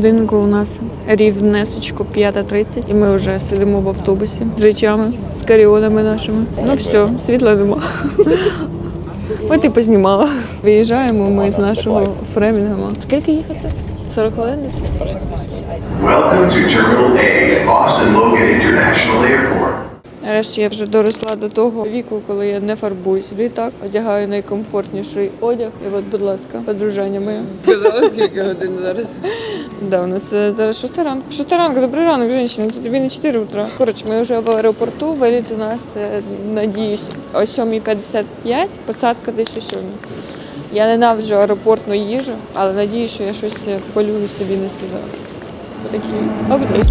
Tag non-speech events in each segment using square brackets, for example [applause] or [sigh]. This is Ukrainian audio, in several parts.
годиннику у нас рівнесечко 5.30 і ми вже сидимо в автобусі з речами, з каріонами нашими. Ну все, світла нема. От і познімала. Виїжджаємо ми з нашого Фремінгема. Скільки їхати? 40 хвилин? Welcome to Terminal A at Boston Logan International Airport. Нарешті я вже доросла до того віку, коли я не фарбуюсь в літак, одягаю найкомфортніший одяг. І от, будь ласка, подружання моє. Казала, скільки годин зараз. Да, у нас е, зараз шоста ранку. Шоста ранку, добрий ранок, жінка. Це тобі не 4 утра. Коротше, ми вже в аеропорту. Виліт у нас, е, надіюсь, о 7.55, посадка десь о 7. Я ненавиджу аеропортну їжу, але надіюсь, що я щось е, вполюю собі не слідав. Такі апдейт.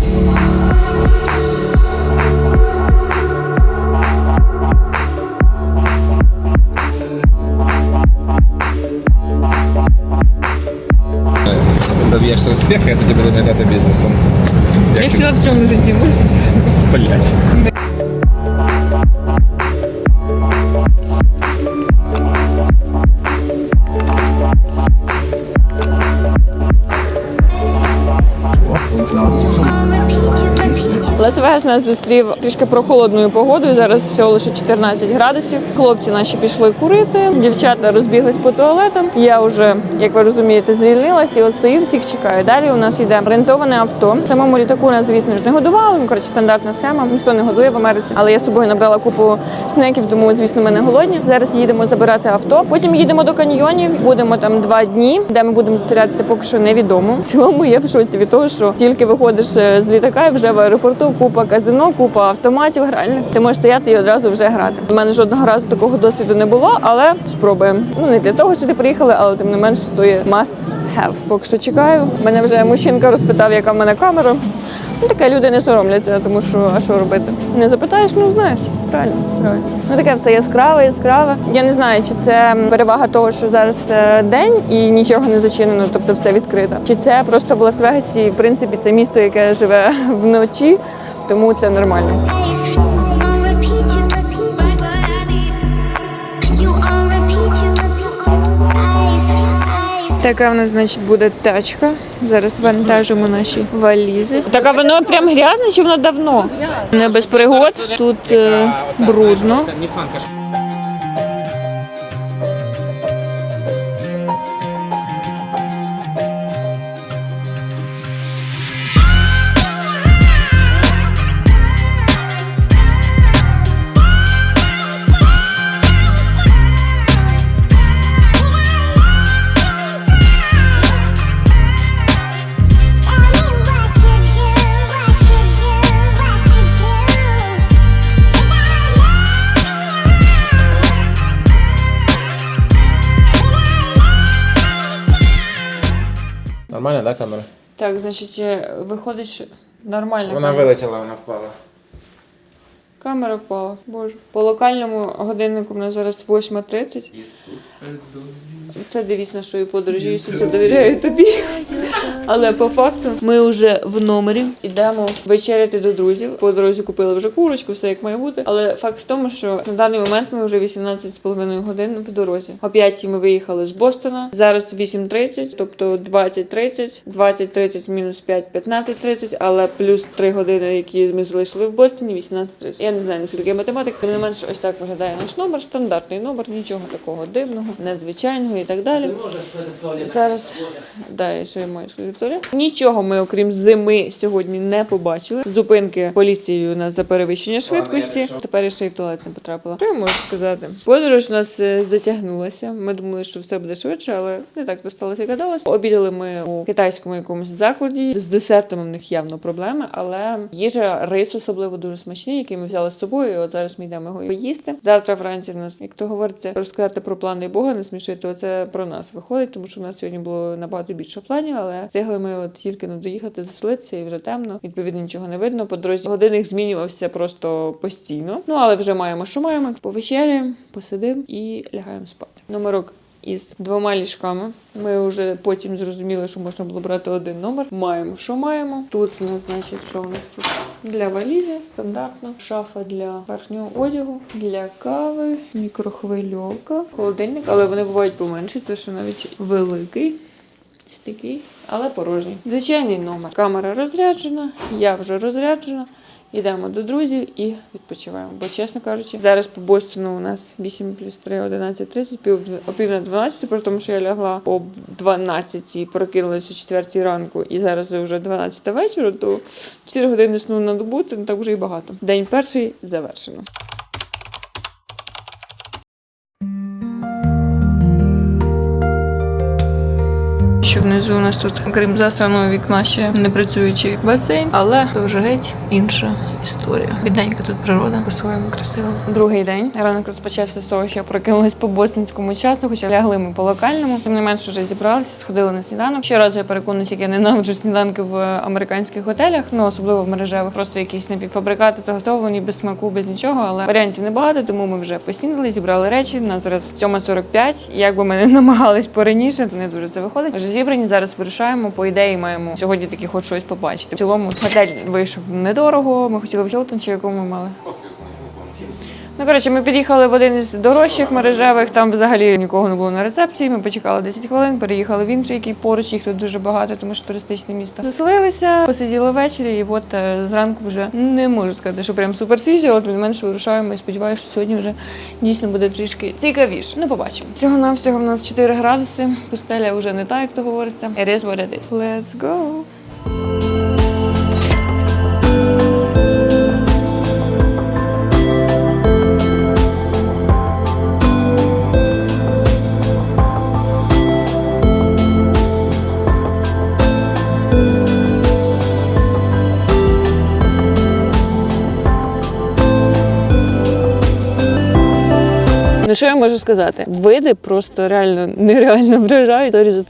Доб'єшся успіху, я тоді буду наглядати бізнесом. Я все в цьому житті можу. Блять. Лас-Вегас нас зустрів трішки прохолодною погодою. Зараз всього лише 14 градусів. Хлопці наші пішли курити, дівчата розбіглись по туалетам. Я вже, як ви розумієте, звільнилась і от стою, всіх чекаю. Далі у нас йде рентоване авто. Самому літаку нас, звісно ж, не годували. Коротше, стандартна схема. Ніхто не годує в Америці. Але я з собою набрала купу снеків, тому звісно, ми не голодні. Зараз їдемо забирати авто. Потім їдемо до каньйонів. Будемо там два дні, де ми будемо заселятися, поки що невідомо. В цілому я в шоці від того, що тільки виходиш е, з літака і вже в аеропорту купа казино, купа автоматів гральних. Ти можеш стояти і одразу вже грати. У мене жодного разу такого досвіду не було, але спробуємо. Ну не для того, ти приїхали, але тим не менше то є must have. Поки що чекаю. Мене вже мужчинка розпитав, яка в мене камера. Ну таке люди не соромляться, тому що а що робити? Не запитаєш, ну знаєш. Правильно, правильно. Ну таке все яскраве, яскраве. Я не знаю, чи це перевага того, що зараз е, день і нічого не зачинено, тобто все відкрито. Чи це просто в Лас-Вегасі, в принципі, це місто, яке живе [laughs] вночі, тому це нормально. Така в нас, значить, буде тачка. Зараз вантажимо наші валізи. Так, а воно прям грязне чи воно давно? Не без пригод. Тут е, брудно. Значить, е, виходить, що нормально. Вона вилетіла, вона впала. Камера впала. Боже. По локальному годиннику в нас зараз 8.30. Ісусе, Це дивіться нашої подорожі. Ісусе, довіряю тобі. Але по факту ми вже в номері йдемо вечеряти до друзів. По дорозі купили вже курочку, все як має бути. Але факт в тому, що на даний момент ми вже 18,5 годин в дорозі. О 5 ми виїхали з Бостона. Зараз 8.30, тобто 20.30, 20.30 мінус 5, 15.30, але плюс 3 години, які ми залишили в Бостоні, 18.30. Я не знаю, наскільки я математик, тим не менше, ось так виглядає наш номер, стандартний номер, нічого такого дивного, незвичайного і так далі. Зараз да, я ще маю сказати в туалет. Нічого ми, окрім зими, сьогодні не побачили. Зупинки поліцією у нас за перевищення швидкості. Тепер я ще й в туалет не потрапила. Що я можу сказати? Подорож у нас е, затягнулася. Ми думали, що все буде швидше, але не так то сталося, як гадалось. Обідали ми у китайському якомусь закладі. З десертами в них явно проблеми, але їжа, рис особливо дуже смачний, який ми взяли з собою. От зараз ми йдемо його їсти. Завтра вранці нас, як то говориться, розказати про плани Бога, не смішити. Оце про нас виходить, тому що у нас сьогодні було набагато більше планів, але встигли ми от тільки не доїхати, заселитися і вже темно. Відповідно, нічого не видно. По дорозі годинник змінювався просто постійно. Ну але вже маємо, що маємо. Повечеряємо, посидимо і лягаємо спати. Номерок із двома ліжками. Ми вже потім зрозуміли, що можна було брати один номер. Маємо, що маємо. Тут в нас, значить, що у нас тут для валізи стандартно, шафа для верхнього одягу, для кави, мікрохвильовка, холодильник, але вони бувають поменші, це ще навіть великий. Такий, але порожній. Звичайний номер. Камера розряджена, я вже розряджена. Йдемо до друзів і відпочиваємо. Бо, чесно кажучи, зараз по Бостону у нас 8 плюс 3, 11.30, пів, о пів на 12, при тому, що я лягла об 12 і прокинулася о 4 ранку, і зараз вже 12 вечора, то 4 години сну на добу це не так вже і багато. День перший завершено. Внизу у нас тут, крім засраного вікна, ще не працюючий басейн, але це вже геть інша історія. Бідненька тут природа по-своєму красива. Другий день ранок розпочався з того, що я прокинулась по бостонському часу, хоча лягли ми по локальному. Тим не менш, вже зібралися, сходили на сніданок. Ще раз я переконуюсь, як я ненавиджу сніданки в американських готелях, ну особливо в мережевих, просто якісь напівфабрикати заготовлені без смаку, без нічого. Але варіантів небагато, тому ми вже поснідали, зібрали речі. У нас зараз 7.45. Як би ми не [laughs] намагались пораніше, то не дуже це виходить. Вже зібрані зараз вирішаємо. По ідеї маємо сьогодні таки хоч щось побачити. В цілому готель вийшов недорого. Ми хотіли в Хілтон, чи якому ми мали. Ну, коротше, ми під'їхали в один із дорожчих мережевих, там взагалі нікого не було на рецепції. Ми почекали 10 хвилин, переїхали в інший, який поруч, їх тут дуже багато, тому що туристичне місто. Заселилися, посиділи ввечері, і от е, зранку вже не можу сказати, що прям супер свіжі, але тим не менше вирушаємо і сподіваюся, що сьогодні вже дійсно буде трішки цікавіше. Ну, побачимо. Всього навсього в нас 4 градуси. Пустеля вже не так, як то говориться. It is what it is. Let's go! Ну що я можу сказати? Види просто реально нереально [laughs] вражають. Торі за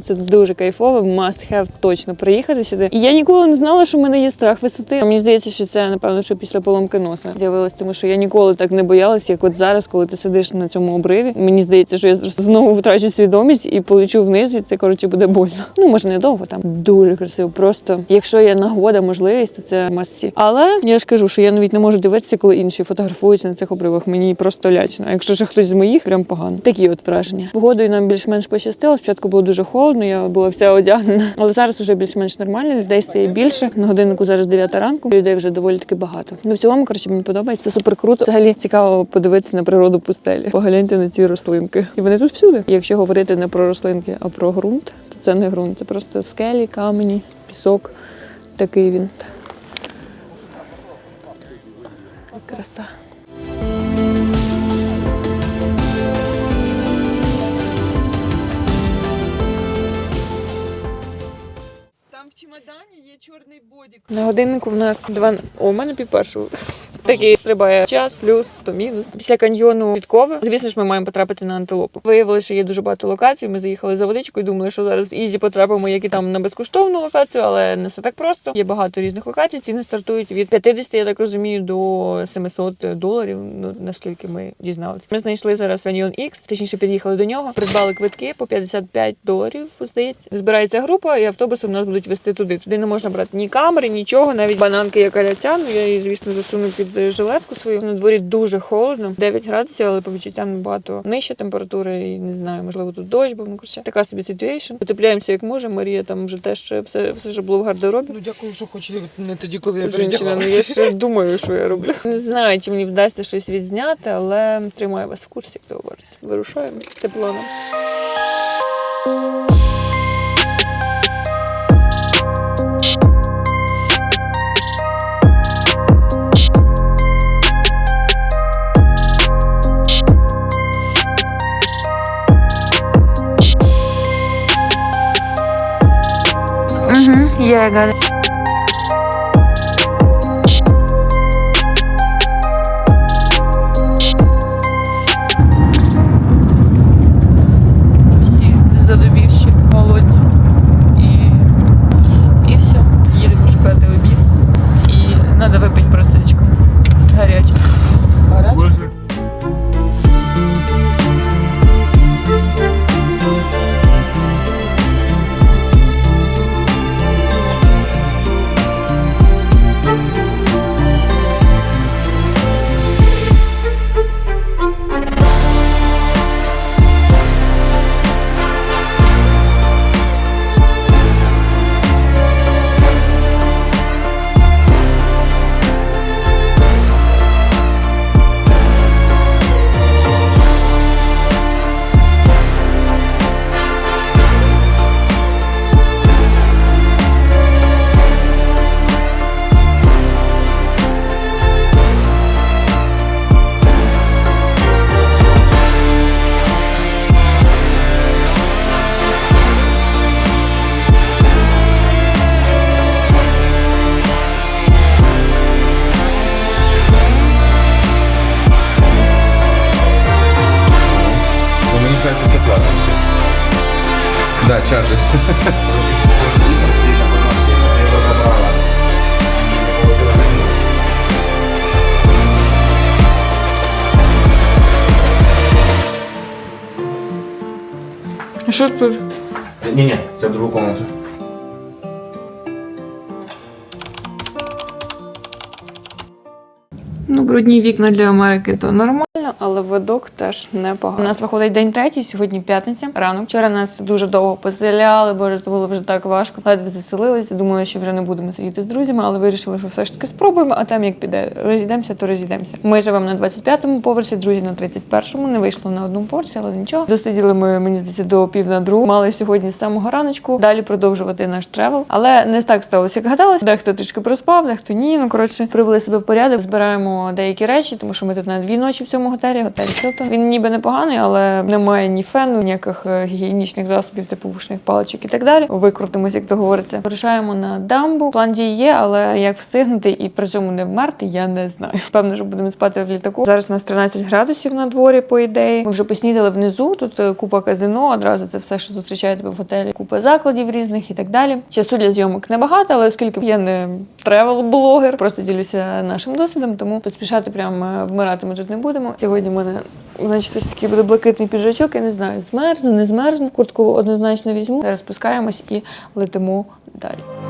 це дуже кайфово. Must have точно приїхати сюди. І я ніколи не знала, що в мене є страх висоти. Мені здається, що це напевно, що після поломки носа з'явилось, тому що я ніколи так не боялась, як от зараз, коли ти сидиш на цьому обриві. Мені здається, що я знову втрачу свідомість і полечу вниз, і це коротше буде больно. Ну може не довго там дуже красиво. Просто якщо є нагода, можливість, то це масці. Але я ж кажу, що я навіть не можу дивитися, коли інші фотографуються на цих обривах. Мені просто лячно. А якщо ще хтось з моїх, прям погано. Такі от враження. Погодою нам більш-менш пощастило. Спочатку було дуже холодно, я була вся одягнена, але зараз вже більш-менш нормально. Людей стає більше. На годиннику зараз 9 ранку. Людей вже доволі таки багато. Ну в цілому, коротше, мені подобається. Це супер круто. Взагалі цікаво подивитися на природу пустелі. Погляньте на ці рослинки. І вони тут всюди. Якщо говорити не про рослинки, а про ґрунт, то це не ґрунт, це просто скелі, камені, пісок. Такий він. Краса. Чорний бодік. На годиннику в нас два. О, у мене пів першого. Такий стрибає час, плюс то мінус. Після каньйону Підкови, звісно ж, ми маємо потрапити на антилопу. Виявили, що є дуже багато локацій. Ми заїхали за водичкою. Думали, що зараз ізі потрапимо, як і там на безкоштовну локацію, але не все так просто. Є багато різних локацій. Ціни стартують від 50, я так розумію, до 700 доларів. Ну наскільки ми дізналися. Ми знайшли зараз каньйон X, точніше під'їхали до нього, придбали квитки по 55 доларів. Здається, збирається група, і автобусом нас будуть вести туди. Туди не можна брати ні камери, нічого, навіть бананки як аляця. Ну я її, звісно, засуну під е, жилетку свою. На дворі дуже холодно, 9 градусів, але по відчуттям набагато нижча температура. І не знаю, можливо, тут дощ був. Ну коротше, така собі ситуейшн. Потепляємося як може. Марія там вже теж все, все ж було в гардеробі. Ну дякую, що хоч не тоді, коли я Женщина, ну я ще думаю, що я роблю. Не знаю, чи мені вдасться щось відзняти, але тримаю вас в курсі, як то говориться. Вирушаємо з теплоном. Yeah, llegas. на миску. Що тут? Ні-ні, це в другу комнату. Ну, брудні вікна для Америки то нормально, Але видок теж непогано. У нас виходить день третій, сьогодні п'ятниця. Ранок. Вчора нас дуже довго поселяли, боже, це було вже так важко. Ледве заселилися. Думали, що вже не будемо сидіти з друзями, але вирішили, що все ж таки спробуємо, а там як піде. Розійдемося, то розійдемося. Ми живемо на 25-му поверсі, друзі на 31-му. Не вийшло на одному поверсі, але нічого. Досиділи ми, мені здається, до пів на другу. Мали сьогодні з самого раночку далі продовжувати наш тревел. Але не так сталося, як гадалось. Дехто трішки проспав, дехто ні. Ну коротше, привели себе в порядок. Збираємо деякі речі, тому що ми тут на дві ночі в цьому готелі. Готель Хілтон. Він ніби непоганий, але немає ні фену, ніяких е, гігієнічних засобів, типу вушних паличок і так далі. Викрутимось, як то говориться. Вирушаємо на дамбу. План дій є, але як встигнути і при цьому не вмерти, я не знаю. Певно, що будемо спати в літаку. Зараз у нас 13 градусів на дворі, по ідеї. Ми вже поснідали внизу. Тут е, купа казино, одразу це все, що зустрічає тебе в готелі, купа закладів різних і так далі. Часу для зйомок небагато, але оскільки я не тревел-блогер, просто ділюся нашим досвідом, тому поспішати прям е, вмирати ми тут не будемо. Сьогодні в мене, значить, ось такий буде блакитний піджачок. Я не знаю, змерзну, не змерзну. Куртку однозначно візьму. Зараз спускаємось і летимо далі.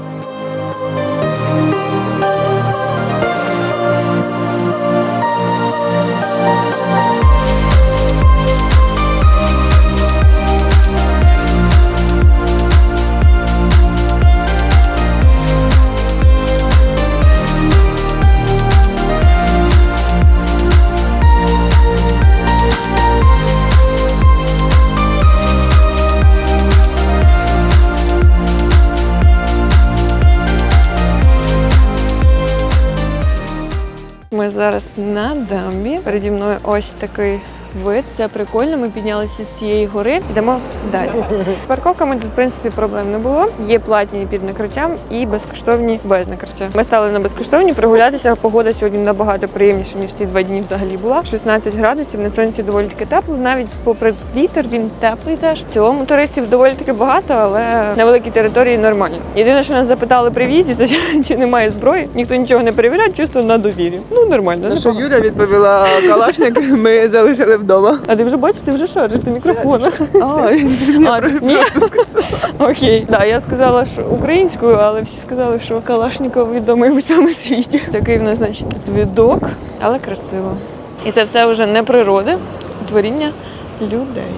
Ми зараз на дамбі. Переді мною ось такий вид. Це прикольно. Ми піднялися з цієї гори. Йдемо далі. [laughs] Парковками тут, в принципі, проблем не було. Є платні під накриттям і безкоштовні без накриття. Ми стали на безкоштовні прогулятися. Погода сьогодні набагато приємніша, ніж ці два дні взагалі була. 16 градусів на сонці доволі таки тепло. Навіть попри вітер він теплий теж. В цілому туристів доволі таки багато, але на великій території нормально. Єдине, що нас запитали при в'їзді, це [laughs] чи немає зброї. Ніхто нічого не перевіряє, чисто на довірі. Ну нормально. Наша Юля відповіла [laughs] калашник, ми залишили вдома. А ти вже бачиш, ти вже шариш до мікрофона. [laughs] А? [laughs] Окей. Да, я сказала, що українською, але всі сказали, що Калашніков відомий в усьому світі. Такий в нас, значить, тут відок, але красиво. І це все вже не природа, а творіння людей.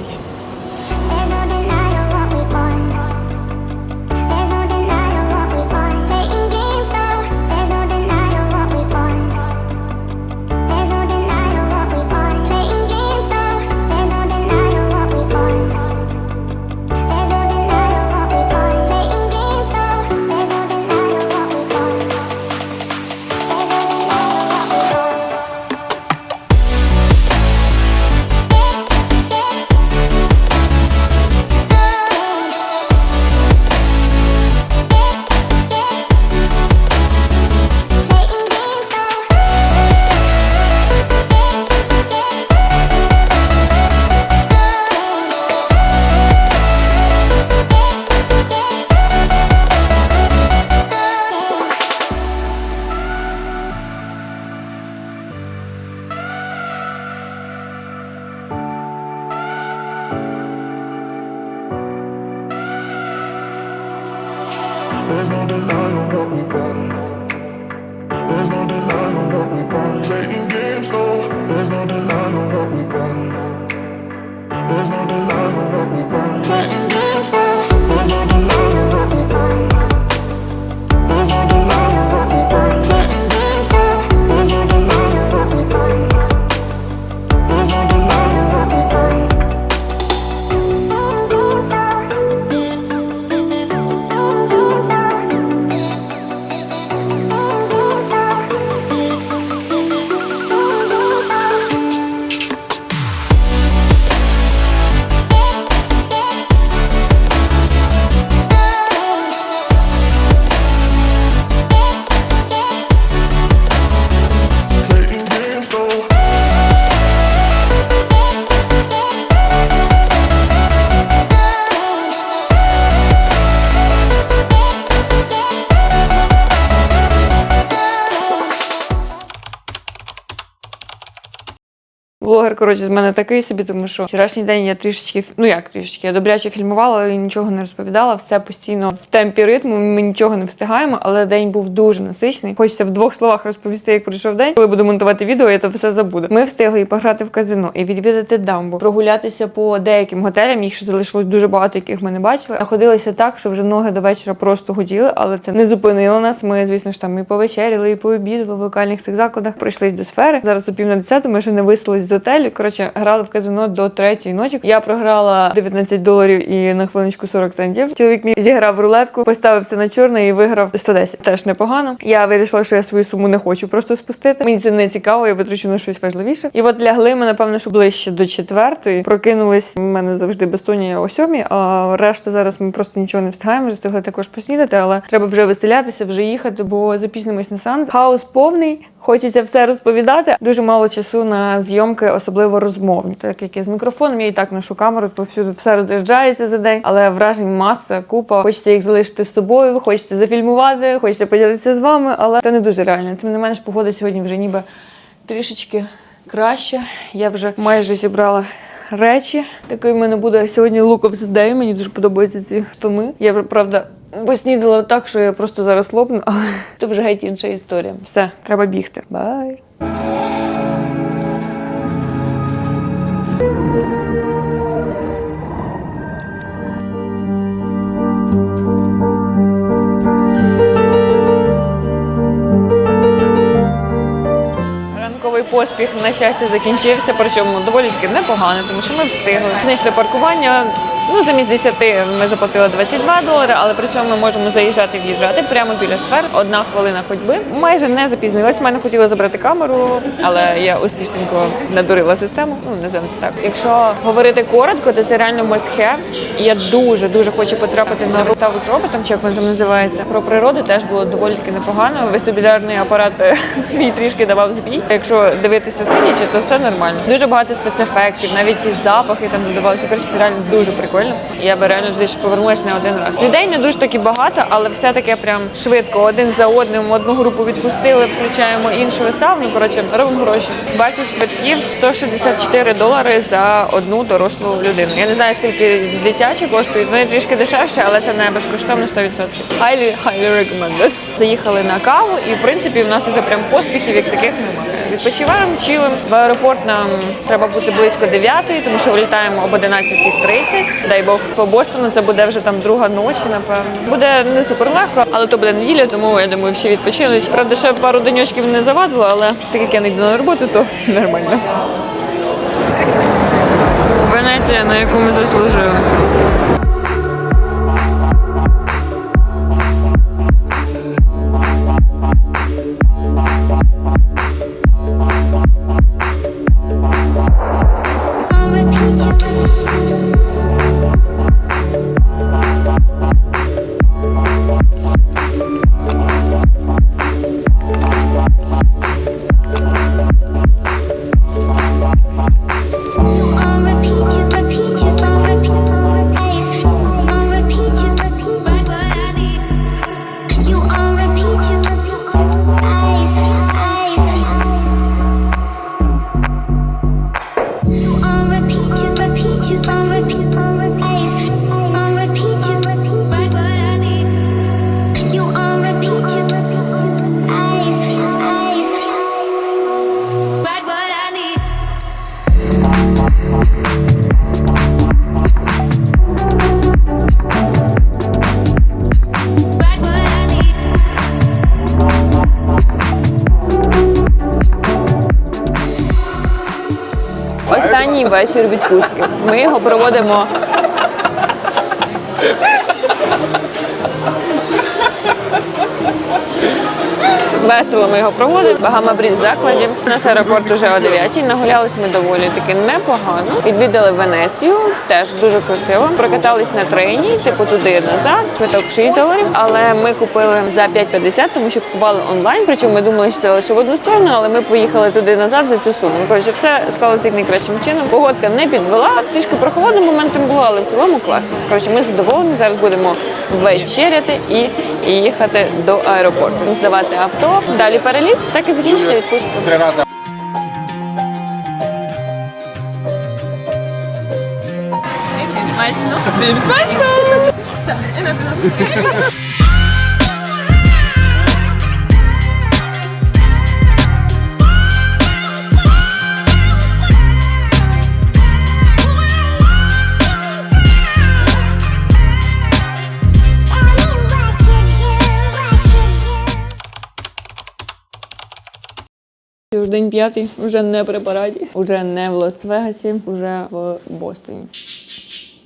Коротше, з мене такий собі, тому що вчорашній день я трішечки, ну як трішечки, я добряче фільмувала, але нічого не розповідала. Все постійно в темпі ритму. Ми нічого не встигаємо, але день був дуже насичений. Хочеться в двох словах розповісти, як пройшов день. Коли буду монтувати відео, я це все забуду. Ми встигли і пограти в казино, і відвідати дамбу, прогулятися по деяким готелям. Їх ще залишилось дуже багато, яких ми не бачили. Находилися так, що вже ноги до вечора просто гуділи, але це не зупинило нас. Ми, звісно ж, там і повечеряли, і пообідали в локальних цих закладах. Прийшлись до сфери. Зараз о пів на десяту. Ми ще не виселись з готелю. Коротше, грали в казино до третьої ночі. Я програла 19 доларів і на хвилиночку 40 центів. Чоловік мій зіграв рулетку, поставився на чорне і виграв 110. Теж непогано. Я вирішила, що я свою суму не хочу просто спустити. Мені це не цікаво, я витрачу на щось важливіше. І от лягли ми, напевно, що ближче до четвертої. Прокинулись. У мене завжди безсоння о сьомій, а решта зараз ми просто нічого не встигаємо. Вже встигли також поснідати, але треба вже виселятися, вже їхати, бо запізнимось на сеанс. Хаос повний. Хочеться все розповідати. Дуже мало часу на зйомки, особливо розмовні. Так як я з мікрофоном, я і так ношу камеру, повсюди все розряджається за день, але вражень маса, купа. Хочеться їх залишити з собою, хочеться зафільмувати, хочеться поділитися з вами, але це не дуже реально. Тим не менш, погода сьогодні вже ніби трішечки краще. Я вже майже зібрала. Речі, такий в мене буде сьогодні look of the day. Мені дуже подобаються ці штани. Я вже правда поснідала так, що я просто зараз лопну, але [laughs] це вже геть інша історія. Все, треба бігти. Бай. Поспіх на щастя закінчився, причому доволі таки непогано, тому що ми встигли. Знайшли паркування. Ну, замість 10 ми заплатили 22 долари, але при цьому ми можемо заїжджати і в'їжджати прямо біля сфер. Одна хвилина ходьби. Майже не запізнилась. Мене хотіли забрати камеру, але я успішненько надурила систему. Ну, називаємо це так. Якщо говорити коротко, то це реально must. Я дуже дуже хочу потрапити на виставу з роботом, чи як він там називається. Про природу теж було доволі таки непогано. Вестибулярний апарат е, [laughs] мій трішки давав збій. Якщо дивитися сидячи, то все нормально. Дуже багато спецефектів, навіть і запахи там додавалися. Це реально дуже прикольно. Я би реально туди ще повернулася не один раз. Людей не дуже таки багато, але все таке прям швидко. Один за одним одну групу відпустили, включаємо іншу виставу. Ну коротше, робимо гроші. Бачу квитків 164 долари за одну дорослу людину. Я не знаю, скільки дитячі коштують. Вони трішки дешевше, але це не безкоштовно 100%. Highly, highly recommended. Заїхали на каву, і в принципі в нас вже прям поспіхів як таких немає. Відпочиваємо, чилим. В аеропорт нам треба бути близько 9, тому що вилітаємо об 11.30. Дай Бог по Бостону це буде вже там друга ночі, напевно. Буде не супер легко, але то буде неділя, тому я думаю, всі відпочинуть. Правда, ще пару денечків не завадило, але так як я не йду на роботу, то [laughs] нормально. Венеція, на яку ми заслужили. Останній вечір відпустки. Ми його проводимо. Весело ми його проводимо. Багама бріз закладів. У нас аеропорт уже о 9 Нагулялись ми доволі таки непогано. Відвідали Венецію, теж дуже красиво. Прокатались на трейні, типу туди назад. Квиток 6 доларів. Але ми купили за 5,50, тому що купували онлайн. Причому ми думали, що це лише в одну сторону, але ми поїхали туди назад за цю суму. Коротше, все склалося як найкращим чином. Погодка не підвела. Трішки прохолодним моментом було, але в цілому класно. Коротше, ми задоволені. Зараз будемо вечеряти і і їхати до аеропорту. Здавати авто, далі переліт, так і закінчити відпустку. Три рази. Всім смачно! Смачно! День п'ятий, вже не при параді, вже не в Лас-Вегасі, вже в Бостоні.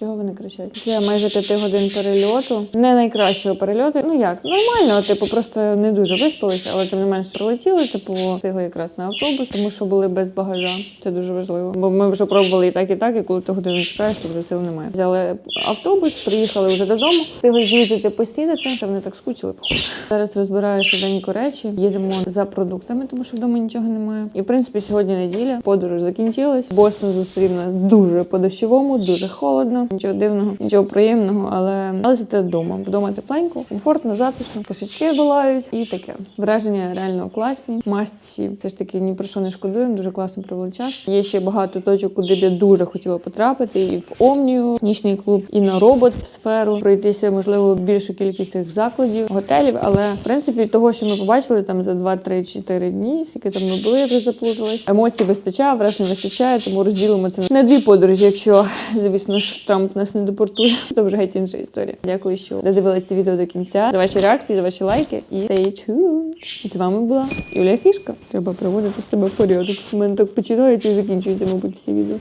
Чого вони кричать? Після майже п'яти годин перельоту. Не найкращого перельоту. Ну як, нормально, типу, просто не дуже виспалися, але тим не менше прилетіли, типу, встигли якраз на автобус, тому що були без багажа. Це дуже важливо. Бо ми вже пробували і так, і так, і коли ти годину чекаєш, то вже сил немає. Взяли автобус, приїхали вже додому, встигли з'їздити посідати. Та вони так скучили. походу. Зараз розбираю швиденько речі, їдемо за продуктами, тому що вдома нічого немає. І в принципі сьогодні неділя. Подорож закінчилась. Бостон зустрів нас дуже по-дощовому, дуже холодно. Нічого дивного, нічого приємного, але але зате вдома. Вдома тепленько, комфортно, затишно, кошечки долають і таке. Враження реально класні. Масці все ж таки ні про що не шкодуємо. Дуже класно провели час. Є ще багато точок, куди б я дуже хотіла потрапити. І в Омнію, нічний клуб, і на робот сферу пройтися, можливо, більшу кількість цих закладів, готелів. Але в принципі, того, що ми побачили там за 2-3-4 дні, скільки там ми були, вже заплуталась. Емоцій вистачає, вражень вистачає, тому розділимо це на дві подорожі. Якщо [laughs] звісно ж Трамп нас не депортує, [laughs] то вже геть інша історія. Дякую, що додивилися це відео до кінця. За ваші реакції, за ваші лайки і stay tuned. З вами була Юлія Фішка. Треба проводити себе порядок. У мене так починається і закінчується, мабуть, всі відео.